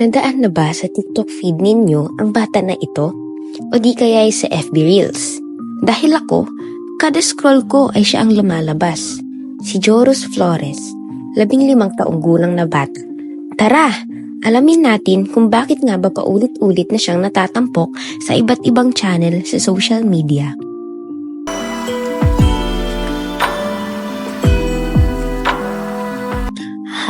Nadaan na ba sa TikTok feed ninyo ang bata na ito? O di kaya ay sa FB Reels? Dahil ako, kada scroll ko ay siya ang lumalabas. Si Joros Flores, labing limang taong gulang na bata. Tara, alamin natin kung bakit nga ba paulit-ulit na siyang natatampok sa iba't ibang channel sa social media.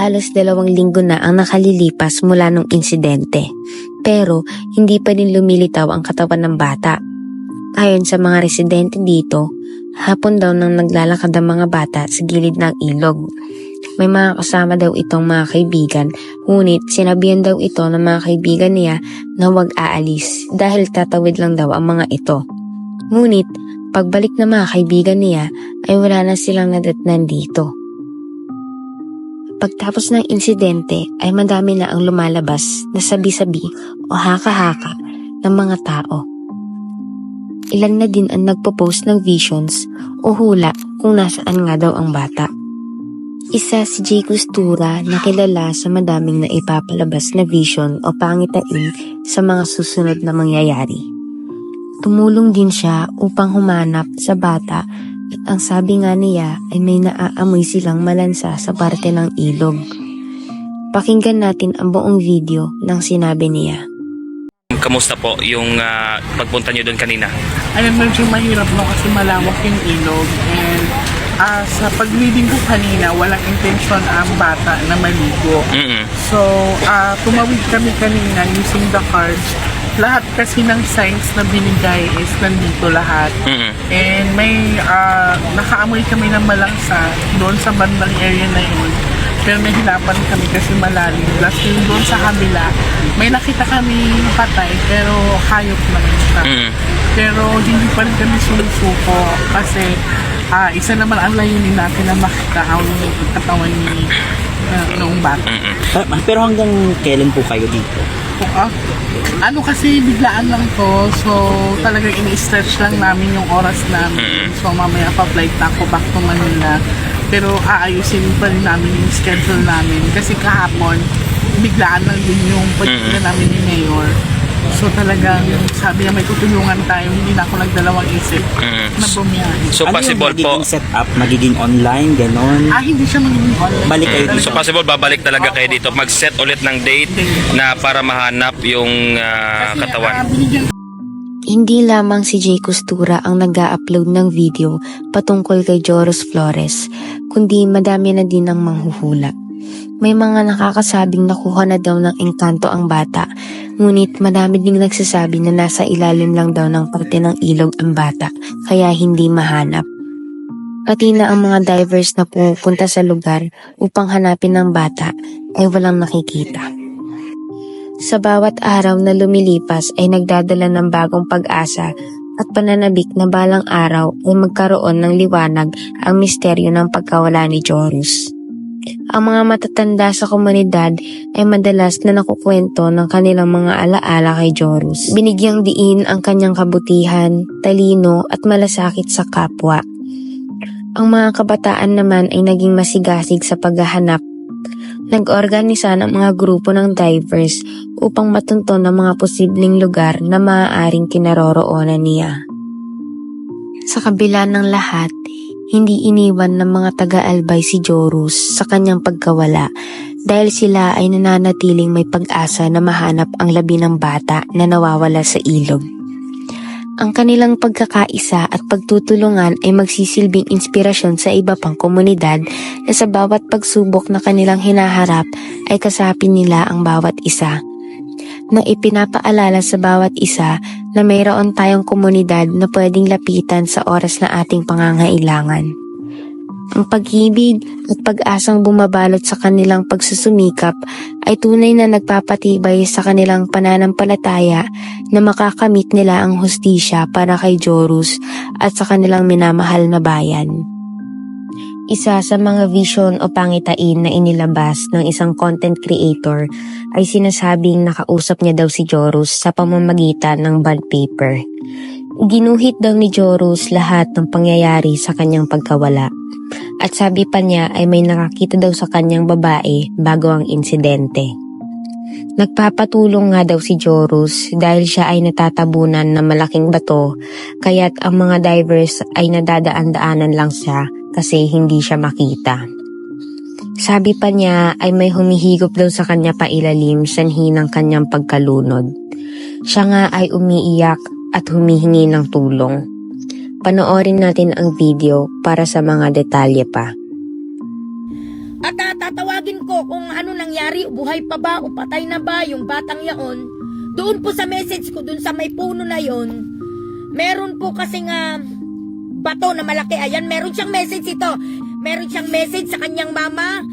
Halos dalawang linggo na ang nakalilipas mula nung insidente. Pero hindi pa din lumilitaw ang katawan ng bata. Ayon sa mga residente dito, hapon daw nang naglalakad ang mga bata sa gilid ng ilog. May mga kasama daw itong mga kaibigan, ngunit sinabihan daw ito ng mga kaibigan niya na huwag aalis dahil tatawid lang daw ang mga ito. Ngunit, pagbalik ng mga kaibigan niya ay wala na silang nadatnan dito. Pagtapos ng insidente ay madami na ang lumalabas na sabi-sabi o haka-haka ng mga tao. Ilan na din ang nagpo-post ng visions o hula kung nasaan nga daw ang bata. Isa si Jay Costura na kilala sa madaming na ipapalabas na vision o pangitain sa mga susunod na mangyayari. Tumulong din siya upang humanap sa bata at ang sabi nga niya ay may naaamoy silang malansa sa parte ng ilog. Pakinggan natin ang buong video ng sinabi niya. Kamusta po yung ah, pagpunta nyo doon kanina? Ayun, medyo mahirap no kasi malawak yung ilog and ah, sa pag-reading ko kanina, walang intention ang bata na maligo. Mm-mm. So, ah, tumawid kami kanina using the cards. Lahat kasi ng signs na binigay is nandito lahat. Mm-mm. And may ah, nakaamoy kami ng malangsa doon sa bandang area na yun. Pero nahirapan kami kasi malalim. Plus yung doon sa kabila, may nakita kami patay pero hayop naman siya. Mm-mm. Pero hindi pa rin kami sumusuko kasi ah, isa naman ang layunin natin na makita ang katawan ni uh, noong bata. Mm-mm. Pa- Pero hanggang kailan po kayo dito? Ah, ano kasi biglaan lang to so talagang ini-stretch lang namin yung oras namin. So mamaya pa-flight na ako back to Manila. Pero aayusin pa rin namin yung schedule namin kasi kahapon biglaan lang din yung pagkita namin ni Mayor. So talagang sabi niya may tutulungan tayo, hindi na ako nagdalawang isip Mm. na bumiyahe. So ano possible yung po, magiging setup? Magiging online, ganon? Ah, hindi siya magiging online. Balik kayo dito. so possible babalik talaga kayo dito, mag-set ulit ng date na para mahanap yung ah, Kasi, ah, katawan. binigyan Hindi lamang si Jay Costura ang nag upload ng video patungkol kay Joros Flores, kundi madami na din ang manghuhula. May mga nakakasabing nakuha na daw ng engkanto ang bata, ngunit madami ding nagsasabi na nasa ilalim lang daw ng parte ng ilog ang bata, kaya hindi mahanap. Pati na ang mga divers na pupunta sa lugar upang hanapin ng bata ay walang nakikita. Sa bawat araw na lumilipas ay nagdadala ng bagong pag-asa at pananabik na balang araw ay magkaroon ng liwanag ang misteryo ng pagkawala ni Jorus. Ang mga matatanda sa komunidad ay madalas na nakukwento ng kanilang mga alaala kay Jorus. Binigyang diin ang kanyang kabutihan, talino at malasakit sa kapwa. Ang mga kabataan naman ay naging masigasig sa paghahanap nag-organisa ng mga grupo ng divers upang matunton ang mga posibleng lugar na maaaring kinaroroonan niya. Sa kabila ng lahat, hindi iniwan ng mga taga-albay si Jorus sa kanyang pagkawala dahil sila ay nananatiling may pag-asa na mahanap ang labi ng bata na nawawala sa ilog. Ang kanilang pagkakaisa at pagtutulungan ay magsisilbing inspirasyon sa iba pang komunidad na sa bawat pagsubok na kanilang hinaharap ay kasapin nila ang bawat isa. Na ipinapaalala sa bawat isa na mayroon tayong komunidad na pwedeng lapitan sa oras na ating pangangailangan. Ang pag-ibig at pag-asang bumabalot sa kanilang pagsusumikap ay tunay na nagpapatibay sa kanilang pananampalataya na makakamit nila ang hustisya para kay Jorus at sa kanilang minamahal na bayan. Isa sa mga vision o pangitain na inilabas ng isang content creator ay sinasabing nakausap niya daw si Jorus sa pamamagitan ng bond paper. Ginuhit daw ni Jorus lahat ng pangyayari sa kanyang pagkawala. At sabi pa niya ay may nakakita daw sa kanyang babae bago ang insidente. Nagpapatulong nga daw si Jorus dahil siya ay natatabunan ng malaking bato kaya't ang mga divers ay nadadaan-daanan lang siya kasi hindi siya makita. Sabi pa niya ay may humihigop daw sa kanya pailalim sanhi ng kanyang pagkalunod. Siya nga ay umiiyak at humihingi ng tulong. Panoorin natin ang video para sa mga detalye pa. At tatawagin ko kung ano nangyari, buhay pa ba o patay na ba yung batang yaon. Doon po sa message ko, doon sa may puno na yon, meron po kasi nga bato na malaki. Ayan, meron siyang message ito. Meron siyang message sa kanyang mama,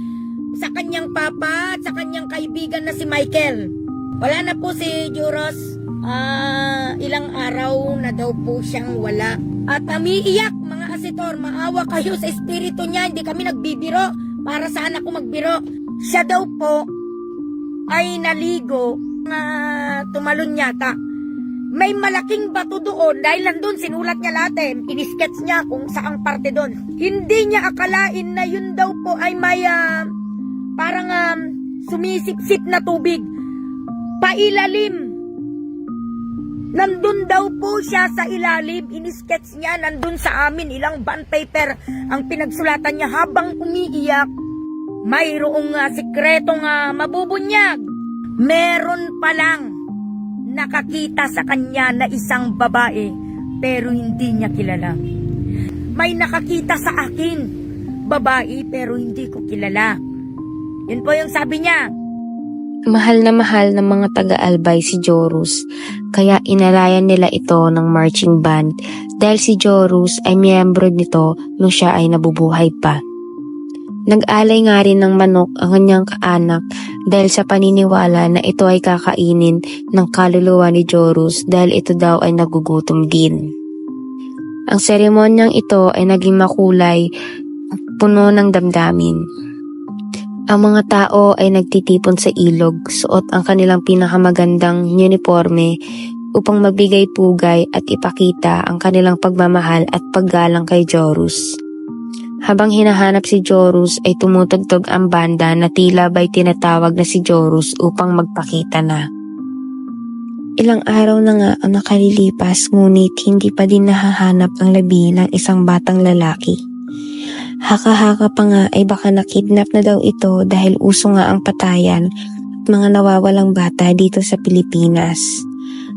sa kanyang papa, at sa kanyang kaibigan na si Michael. Wala na po si Juros. Ah, ilang araw na daw po siyang wala. At umiiyak, mga asitor, maawa kayo sa espiritu niya. Hindi kami nagbibiro para saan ako magbiro. Siya daw po ay naligo na tumalon yata. May malaking bato doon dahil nandun sinulat niya lahat eh. Inisketch niya kung saang parte doon. Hindi niya akalain na yun daw po ay may ah, parang um, sumisipsip na tubig. Pailalim. Nandun daw po siya sa ilalim. Inisketch niya nandun sa amin. Ilang bond paper ang pinagsulatan niya habang umiiyak. Mayroong uh, sikretong uh, mabubunyag. Meron palang nakakita sa kanya na isang babae pero hindi niya kilala. May nakakita sa akin babae pero hindi ko kilala. Yun po yung sabi niya. Mahal na mahal ng mga taga-albay si Jorus, kaya inalayan nila ito ng marching band dahil si Jorus ay miyembro nito nung siya ay nabubuhay pa. Nag-alay nga rin ng manok ang kanyang kaanak dahil sa paniniwala na ito ay kakainin ng kaluluwa ni Jorus dahil ito daw ay nagugutom din. Ang seremonyang ito ay naging makulay puno ng damdamin. Ang mga tao ay nagtitipon sa ilog, suot ang kanilang pinakamagandang uniforme upang magbigay pugay at ipakita ang kanilang pagmamahal at paggalang kay Jorus. Habang hinahanap si Jorus ay tumutugtog ang banda na tila ba'y tinatawag na si Jorus upang magpakita na. Ilang araw na nga ang nakalilipas ngunit hindi pa din nahahanap ang labi ng isang batang lalaki. Haka-haka pa nga ay baka nakidnap na daw ito dahil uso nga ang patayan at mga nawawalang bata dito sa Pilipinas.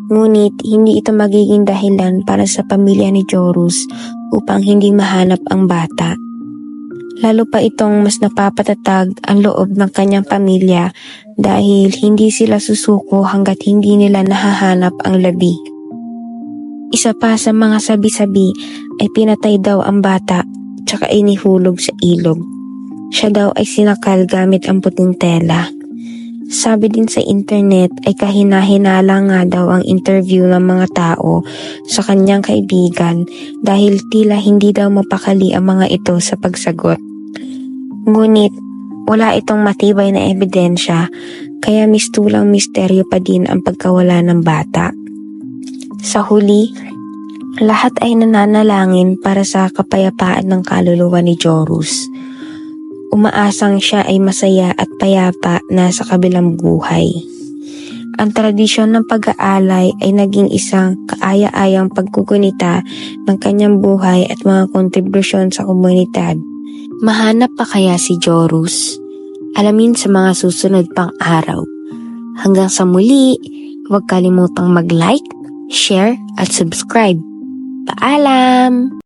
Ngunit hindi ito magiging dahilan para sa pamilya ni Jorus upang hindi mahanap ang bata. Lalo pa itong mas napapatatag ang loob ng kanyang pamilya dahil hindi sila susuko hanggat hindi nila nahahanap ang labi. Isa pa sa mga sabi-sabi ay pinatay daw ang bata tsaka inihulog sa ilog. Siya daw ay sinakal gamit ang puting tela. Sabi din sa internet ay kahina-hinala nga daw ang interview ng mga tao sa kanyang kaibigan dahil tila hindi daw mapakali ang mga ito sa pagsagot. Ngunit wala itong matibay na ebidensya kaya mistulang misteryo pa din ang pagkawala ng bata. Sa huli, lahat ay nananalangin para sa kapayapaan ng kaluluwa ni Jorus. Umaasang siya ay masaya at payapa na sa kabilang buhay. Ang tradisyon ng pag-aalay ay naging isang kaaya-ayang pagkukunita ng kanyang buhay at mga kontribusyon sa komunidad. Mahanap pa kaya si Jorus? Alamin sa mga susunod pang araw. Hanggang sa muli, huwag kalimutang mag-like, share at subscribe. Paalam!